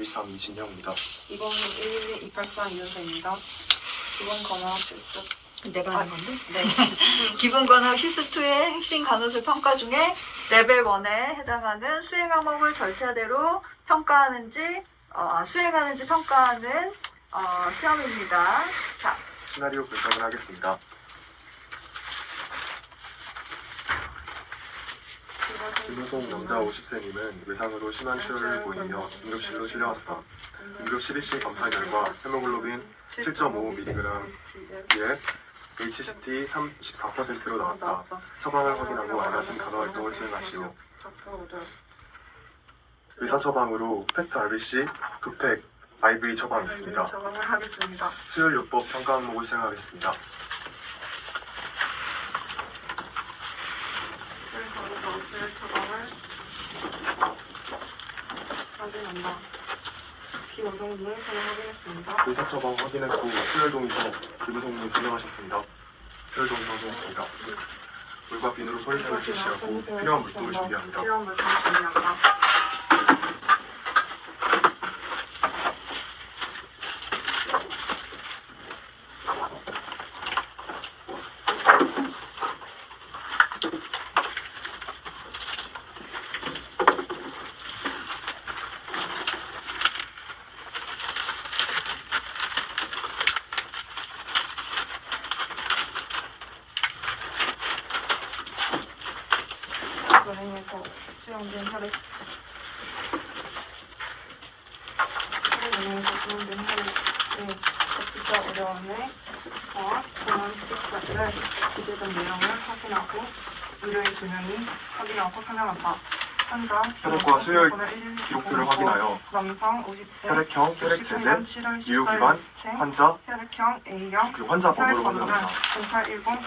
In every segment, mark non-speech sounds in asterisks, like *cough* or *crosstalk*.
13 이진영입니다. 2011 284 이윤서입니다. 기본 건강 실습. 내가 하는 건데? 네. *laughs* 기본 건학 실습 2의 핵심 간호술 평가 중에 레벨 1에 해당하는 수행 항목을 절차대로 평가하는지 어, 아, 수행하는지 평가하는 어, 시험입니다. 자, 시나리오 분석을 하겠습니다. 김우송 남자 50세님은 외상으로 심한 출혈을 보이며 응급실로 실려왔다. 응급실 일시 검사 결과 헤모글로빈 7.5mg 에 HCT 34%로 나왔다. 처방을 확인하고 알맞은 간호 활동을 수행하시오. 의사 처방으로 팩트 RBC, 두팩, IV 처방 있습니다. 처방을 하겠습니다. 수혈요법 평가 항목을 수행하겠습니다. 술 거기서 술 처방을 확인 한다. 선을 확인했습니다. 의사 처방 확인했고 수혈동의서 김우성님이 설명하셨습니다. 수혈동의서 확인했습니다. 물과 비누로 소리샘을 실시하고 필요한 물품을 준비합니다. 필요한 물품을 준비한다. 여행에서 수영된 혈액 혈액 여행에서 수영된 혈액의 접시자 어려움의 스피커와 공원 스피커를 기재된 내용을 확인하고 의료인 두 명이 확인하고 설명한다. 환자 혈액과 수혈 번호 112 기록표를 확인하여 남성 50세 혈액형, 혈액 체제, 7월 이유 기반, 14일 환자, 혈액형 A형 그리고 환자 번호를 혈액 번호는 확인합니다.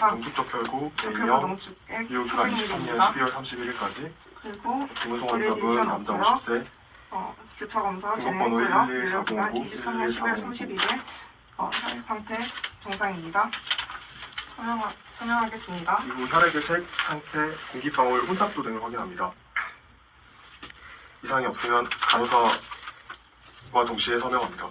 0810-327993 동축적 혈구 A형, 이후 기간 23년 300ml입니다. 12월 31일까지 그리고 김우성 환자분 남자 50세 어, 교차 검사 등록번호. 11409, 유효기간 23년 12월 31일 어, 혈액 상태 정상입니다. 설명하, 설명하겠습니다. 이후 혈액의 색, 상태, 공기방울, 혼탁도 등을 확인합니다. 이상이 없으면 간호사와 동시에 서명합니다.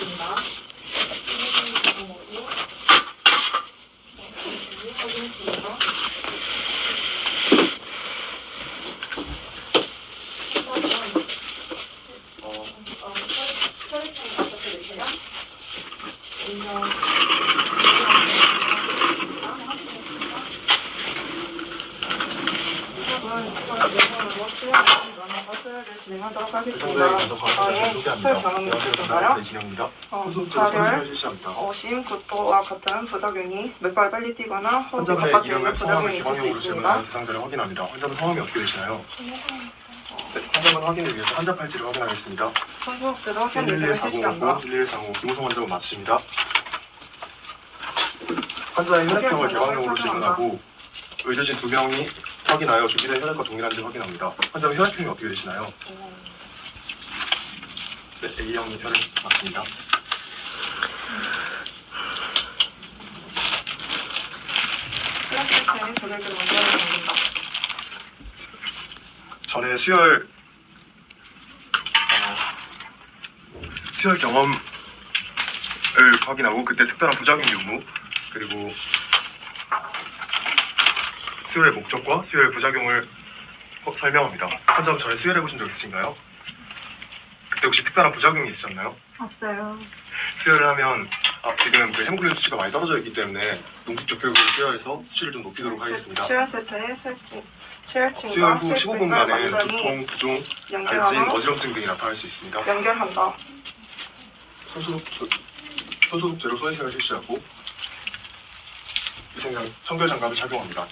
어, 진행하도록 하겠습니다. 소개합니다. 혈 경험이. 있으신가요? 어, 발열. 어심, 구토와 같은 부작용이 맥발 빨리 뛰거나 환자분의 바빠지는 부작용이 있을 수 있습니다. 대상자를 확인합니다. 환자분 성함이 어떻게 되시나요? 네, 환자분 확인을 위해서 환자 팔찌를 확인하겠습니다. 실시한다. 1140, 1135 김우성 환자분 맞으십니다. 환자의 혈액형을 개방용으로 질문하고 의료진 두 명이 확인하여 준비된 혈액과 동일한지 확인합니다. 환자분 혈액형이 어떻게 되시나요? 네, A형 혈액 맞습니다. 전에 수혈 어, 수혈 경험을 확인하고 그때 특별한 부작용 유무 그리고 수혈의 목적과 수혈 부작용을 어, 설명합니다. 환자분 전에 수혈해 보신 적 있으신가요? 그때 혹시 특별한 부작용이 있으셨나요? 없어요. 수혈을 하면 아, 지금 그 헤모글로빈 수치가 많이 떨어져 있기 때문에 농축적 혈구를 수혈해서 수치를 좀 높이도록 하겠습니다. 수혈 세트의 수혈증, 수혈증과 수혈 후 15분간은 완전히 두통, 부종, 연결하고 어지럼증 등이 나타날 수 있습니다. 연결한다. 손소독, 손소독제로 손해시을 실시하고 위생장, 청결 장갑을 착용합니다.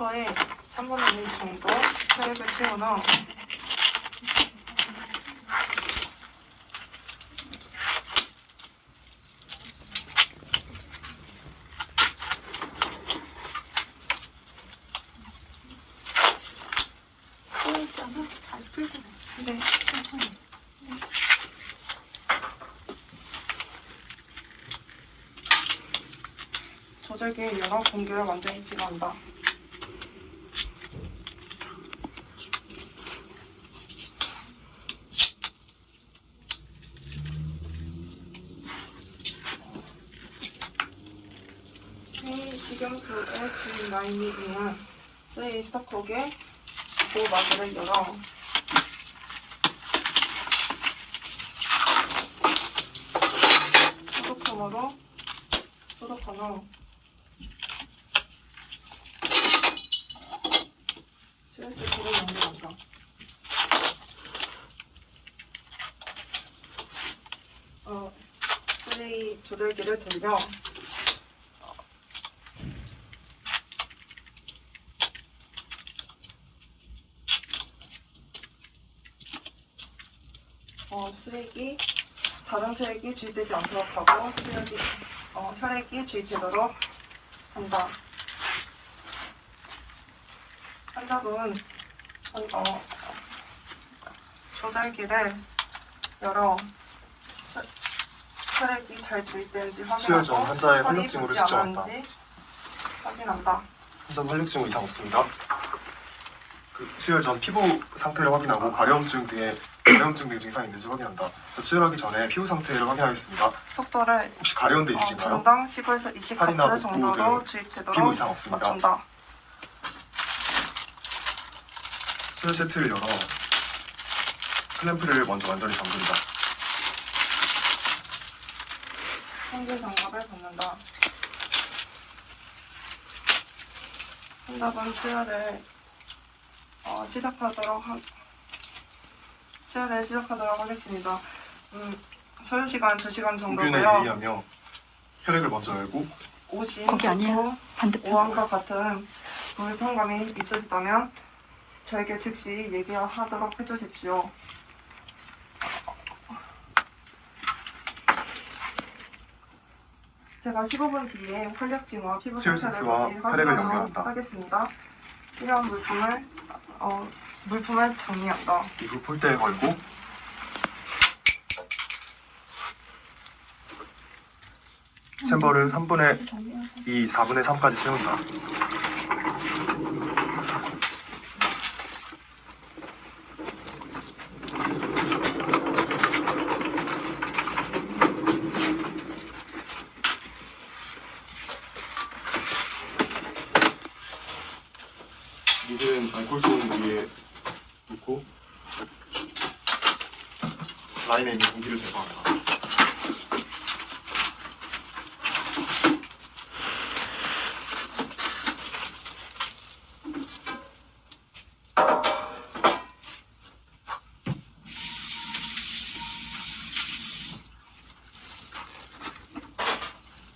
흉터에 3분의 1 정도 혈액을. 잘 풀고. 네. 조절기의 여러 공기를 완전히 제거한다. 이 식염수의 주인 라인이기는 쓰이 스토크의 보호막을 열어. 소독함으로 소독한 후 스웨스트를 연결한다. 어, 쓰레기 조절기를 돌려 어, 쓰레기 다른 수액이 주입되지 않도록 하고 수액이 어, 혈액이 주입되도록 한다. 환자분 어, 조절기를 열어 수- 혈액이 잘 주입되는지 확인하고 환자의 활력증으로 측정한다. 확인한다. 환자 활력증 이상 없습니다. 그 수혈 전 피부 상태를 확인하고 가려움증 등의 가려움증 등의 증상이 있는지 확인한다. 수혈하기 전에 피부 상태를 확인하겠습니다. 속도를 혹시 가려운 데 어, 있으신가요? 분당 10에서 20 팔이나 카트 복부 정도로 등 주입되도록 피부 이상 없습니다. 맞춘다. 수혈 세트를 열어 클램프를 먼저 완전히 잠근다. 청결 장갑을 받는다. 환자분 수혈을 어, 시작하도록 하, 수혈을 시작하도록 하겠습니다. 음, 소요 시간 2시간 공균에 정도고요. 유의하며 혈액을 먼저 열고 거기 오심, 복부, 아니에요. 반대편. 오한과 같은 불편감이 있으시다면 저에게 즉시 얘기하도록 해주십시오. 제가 15분 뒤에 활력증과 피부 상태를 다시 혈액을 확인하도록 연결한다. 하겠습니다. 필요한 물품을 어, 물품을 정리한다. 이후 폴대에 걸고 챔버를 3분의 2, 4분의 3까지 채운다. 물은 알코올 쏘는 위에 놓고 라인에 있는 공기를 제거한다.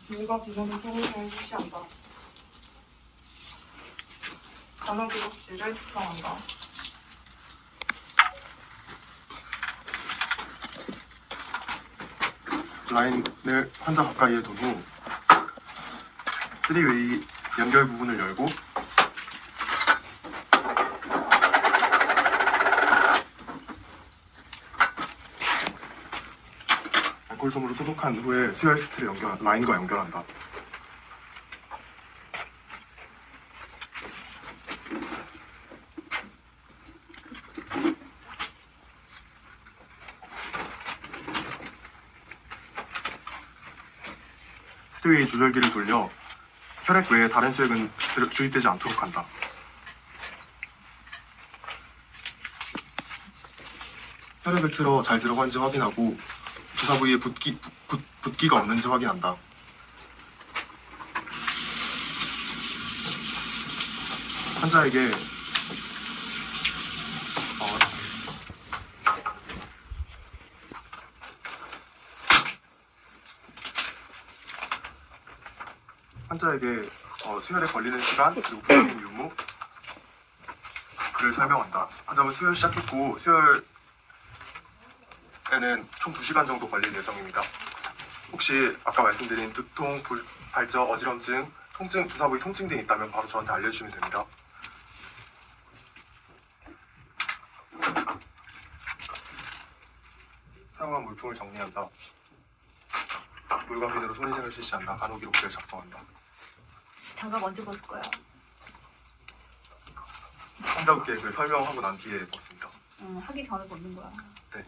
물과 비누를 소금을 실시한다. 간호 기록지를 작성한다. 라인을 환자 가까이에 둔후 3웨이 연결 부분을 열고 알코올 솜으로 소독한 후에 수혈 스트를 연결 라인과 연결한다. 스트웨이 조절기를 돌려 혈액 외에 다른 수액은 들- 주입되지 않도록 한다. 혈액을 틀어 잘 들어간지 확인하고 주사 부위에 붓기, 붓, 붓기가 없는지 확인한다. 환자에게 어, 환자에게 어, 수혈에 걸리는 시간 그리고 부작용 유무 를 설명한다. 환자분 수혈 시작했고 수혈에는 총 2시간 정도 걸릴 예정입니다. 혹시 아까 말씀드린 두통, 불, 발적, 어지럼증, 통증, 주사 부위 통증 등이 있다면 바로 저한테 알려주시면 됩니다. 사용한 물품을 정리한다. 물과 비누로 손위생을 실시한다. 간호 기록지를 작성한다. 장갑 언제 벗을 거야? 환자분께 그 설명하고 난 뒤에 벗습니다. 음, 하기 전에 벗는 거야. 네.